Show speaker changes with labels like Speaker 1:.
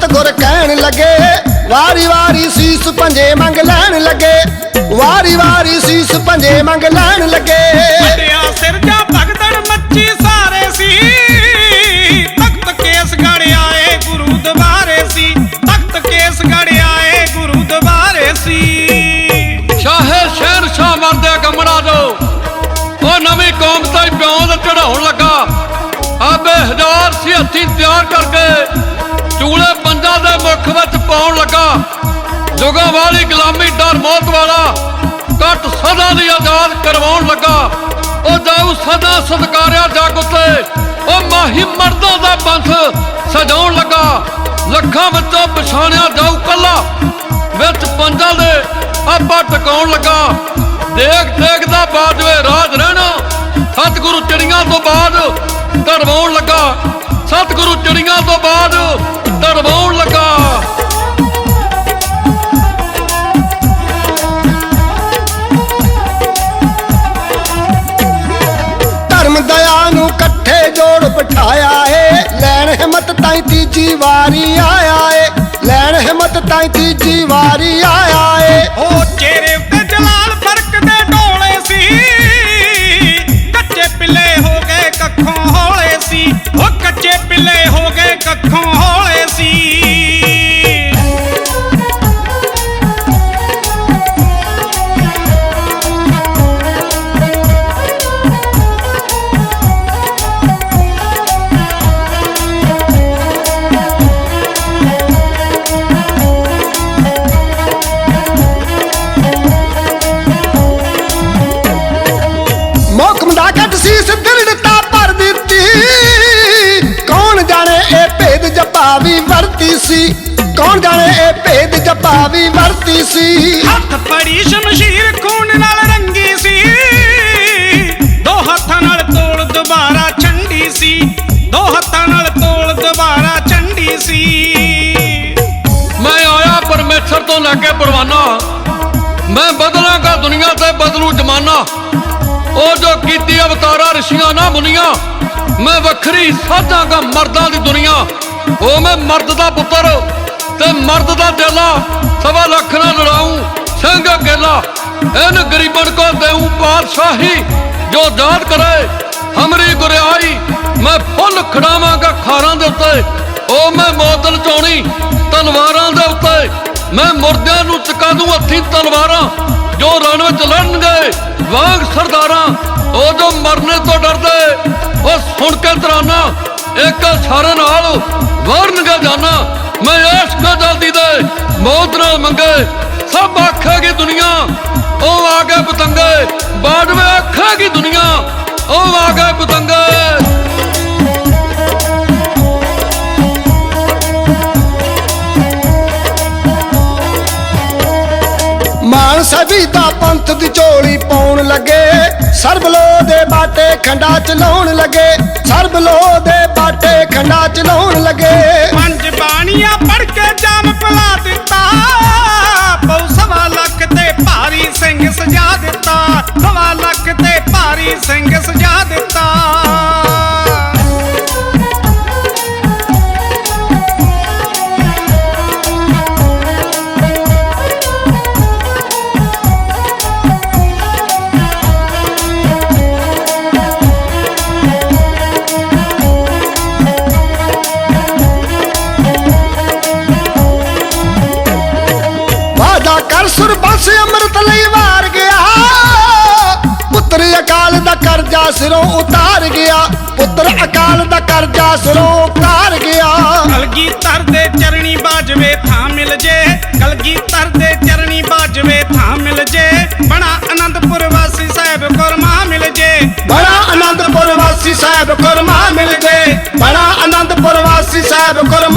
Speaker 1: ਸਤਗੁਰ ਕਹਿਣ ਲੱਗੇ। ਵਾਰੀ ਵਾਰੀ ਸੀਸ ਪੰਜੇ ਮੰਗ ਲੈਣ ਲੱਗੇ। ਵਾਰੀ ਵਾਰੀ ਸੀਸ ਪੰਜੇ ਮੰਗ ਲੈਣ ਲੱਗੇ।
Speaker 2: ਵੱਡਿਆ ਸਿਰ ਜਾ
Speaker 3: ਵਾਲਾ ਕੱਟ ਸਦਾ ਦੀ ਆਜ਼ਾਦ ਕਰਵਾਉਣ ਲੱਗਾ। ਉਹ ਜਾਉ ਸਦਾ ਸਤਕਾਰਿਆ ਜਗ ਉੱਤੇ। ਉਹ ਮਾਹੀ ਮਰਦਾਂ ਦਾ ਪੰਥ ਸਜਾਉਣ ਲੱਗਾ। ਲੱਖਾਂ ਵਿੱਚੋਂ ਪਛਾਣਿਆ ਜਾਉ ਕੱਲਾ। ਵਿੱਚ ਪੰਜਾਂ ਦੇ ਆਪਾ ਟਿਕਾਉਣ ਲੱਗਾ। ਦੇਖ ਦੇਖ ਦਾ ਬਾਜਵੇ ਰਾਜ ਰਹਿਣਾ। ਸਤਿਗੁਰੂ ਚੜੀਆਂ ਤੋਂ ਬਾਅਦ ਧਰਵਾਉਣ ਲੱਗਾ। ਸਤਿਗੁਰੂ ਚੜੀਆਂ ਤੋਂ ਬਾਅਦ ਧਰਵਾਉਣ ਲੱਗਾ।
Speaker 1: ਧਰਮ ਨੂੰ ਇਕੱਠੇ ਜੋੜ ਬਿਠਾਇਆ ਏ। ਲੈਣ ਹਿੰਮਤ ਤਾਈ ਤੀਜੀ ਵਾਰੀ ਆਇਆ ਏ। ਲੈਣ ਹਿੰਮਤ ਤਾਈ ਤੀਜੀ ਵਾਰੀ ਆਇਆ ਸੀਸ ਦਿਲੜਤਾ ਭਰ ਦਿੱਤੀ। ਕੌਣ ਜਾਣੇ ਇਹ ਭੇਦ ਜਪਾ ਵੀ ਵਰਤੀ ਸੀ? ਕੌਣ ਜਾਣੇ ਇਹ ਭੇਦ ਜਪਾ ਵੀ ਵਰਤੀ ਸੀ?
Speaker 2: ਹੱਥ ਫੜੀ ਸ਼ਮਸ਼ੀਰ ਖੂਨ ਨਾਲ ਰੰਗੀ ਸੀ। ਦੋ ਹੱਥਾਂ ਨਾਲ ਤੋਲ ਦੁਬਾਰਾ ਛੰਡੀ ਸੀ। ਦੋ ਹੱਥਾਂ ਨਾਲ ਤੋਲ ਦੁਬਾਰਾ ਛੰਡੀ ਸੀ।
Speaker 3: ਮੈਂ ਆਇਆ ਪਰਮੇਸ਼ਰ ਤੋਂ ਲੈ ਕੇ ਪਰਵਾਨਾ। ਮੈਂ ਬਦਲਾਂਗਾ ਦੁਨੀਆ ਤੇ ਬਦਲੂ ਜਮਾਨਾ। ਉਹ ਜੋ ਕੀਤੀ ਅਵਤਾਰਾ, ਰਿਸ਼ੀਆਂ, ਨਾ ਮੁਨੀਆਂ। ਮੈਂ ਵੱਖਰੀ ਸਾਧਾਂਗਾ ਮਰਦਾਂ ਦੀ ਦੁਨੀਆ। ਉਹ ਮੈਂ ਮਰਦ ਦਾ ਪੁੱਤਰ ਤੇ ਮਰਦ ਦਾ ਦੇਲਾ ਸਵਾ ਲੱਖ ਨਾਲ ਲੜਾਉਂ, ਸਿੰਘ ਗੇਲਾ ਇਹਨ ਗਰੀਬਨ ਕੋ ਦੇਉ ਪਾਤਸ਼ਾਹੀ, ਜੋ ਦਾਦ ਕਰੇ, ਹਮਰੀ ਗੁਰਿਆਈ। ਮੈਂ ਫੁੱਲ ਖੜਾਵਾਂਗਾ ਖਾਰਾਂ ਦੇ ਉੱਤੇ। ਉਹ ਮੈਂ ਮੋਦਲ ਚੋਣੀ ਤਲਵਾਰਾਂ ਦੇ ਉੱਤੇ। ਮੈਂ ਮੁਰਦਿਆਂ ਨੂੰ ਚਕਾ ਦੂੰ ਹੱਥੀਂ ਤਲਵਾਰਾਂ, ਜੋ ਰਣ ਵਿੱਚ ਲੜਨ ਗਏ ਵਾਂਗ ਸਰਦਾਰਾਂ, ਉਹ ਜੋ ਮਰਨੇ ਤੋਂ ਡਰਦੇ, ਉਹ ਸੁਣ ਕੇ ਤਰਾਨਾ ਇੱਕ ਸਾਰੇ ਨਾਲ ਵਰਨਗੇ ਜਾਨਾ, ਮੈਂ ਇਸ਼ਕ ਜਲਦੀ ਦੇ ਮੌਤ ਨਾਲ ਮੰਗੇ। ਸਭ ਆਖੇਗੀ ਦੁਨੀਆ, ਉਹ ਆ ਗਏ ਪਤੰਗੇ ਬਾੜਵੇ ਆਖੇਗੀ ਦੁਨੀਆ, ਉਹ ਆ ਗਏ ਪਤੰਗੇ।
Speaker 1: ਮਾਨ ਸਭੀ ਦਾ ਪੰਥ ਦੀ ਝੋਲੀ ਪਾਉਣ ਲੱਗੇ। ਸਰਬ ਲੋ ਦੇ ਬਾਟੇ ਖੰਡਾ ਚਲਾਉਣ ਲੱਗੇ। ਸਰਬ ਲੋ ਦੇ ਬਾਟੇ ਖੰਡਾ ਚਲਾਉਣ ਲੱਗੇ।
Speaker 2: ਪੰਜ ਬਾਣੀਆਂ ਪੜ ਕੇ ਜਾਮ ਪਲਾ ਦਿੱਤਾ। ਪਉ ਸਵਾ ਲੱਖ ਤੇ ਭਾਰੀ ਸਿੰਘ ਸਜਾ ਦਿੱਤਾ। ਸਵਾ ਲੱਖ ਤੇ ਭਾਰੀ ਸਿੰਘ
Speaker 1: ਸਿਰ ਥੱਲੇ ਮਾਰ ਗਿਆ। ਪੁੱਤਰ ਅਕਾਲ ਦਾ ਕਰਜ਼ਾ ਸਿਰੋਂ ਉਤਾਰ ਗਿਆ। ਪੁੱਤਰ ਅਕਾਲ ਦਾ ਕਰਜ਼ਾ ਸਿਰੋਂ ਉਤਾਰ ਗਿਆ।
Speaker 2: ਕਲਗੀ ਤਰ ਦੇ ਚਰਣੀ ਬਾਜਵੇ ਥਾਂ ਮਿਲ ਜੇ। ਕਲਗੀ ਤਰ ਦੇ ਚਰਣੀ ਬਾਜਵੇ ਥਾਂ ਮਿਲ ਜੇ। ਬਣਾ ਅਨੰਦਪੁਰ ਵਾਸੀ ਸਾਹਿਬ ਗੁਰਮਾ ਮਿਲ ਜੇ।
Speaker 1: ਬੜਾ ਅਨੰਦਪੁਰ ਵਾਸੀ ਸਾਹਿਬ ਗੁਰਮਾ ਮਿਲ ਜੇ। ਬੜਾ ਅਨੰਦਪੁਰ ਵਾਸੀ ਸਾਹਿਬ ਗੁਰਮਾ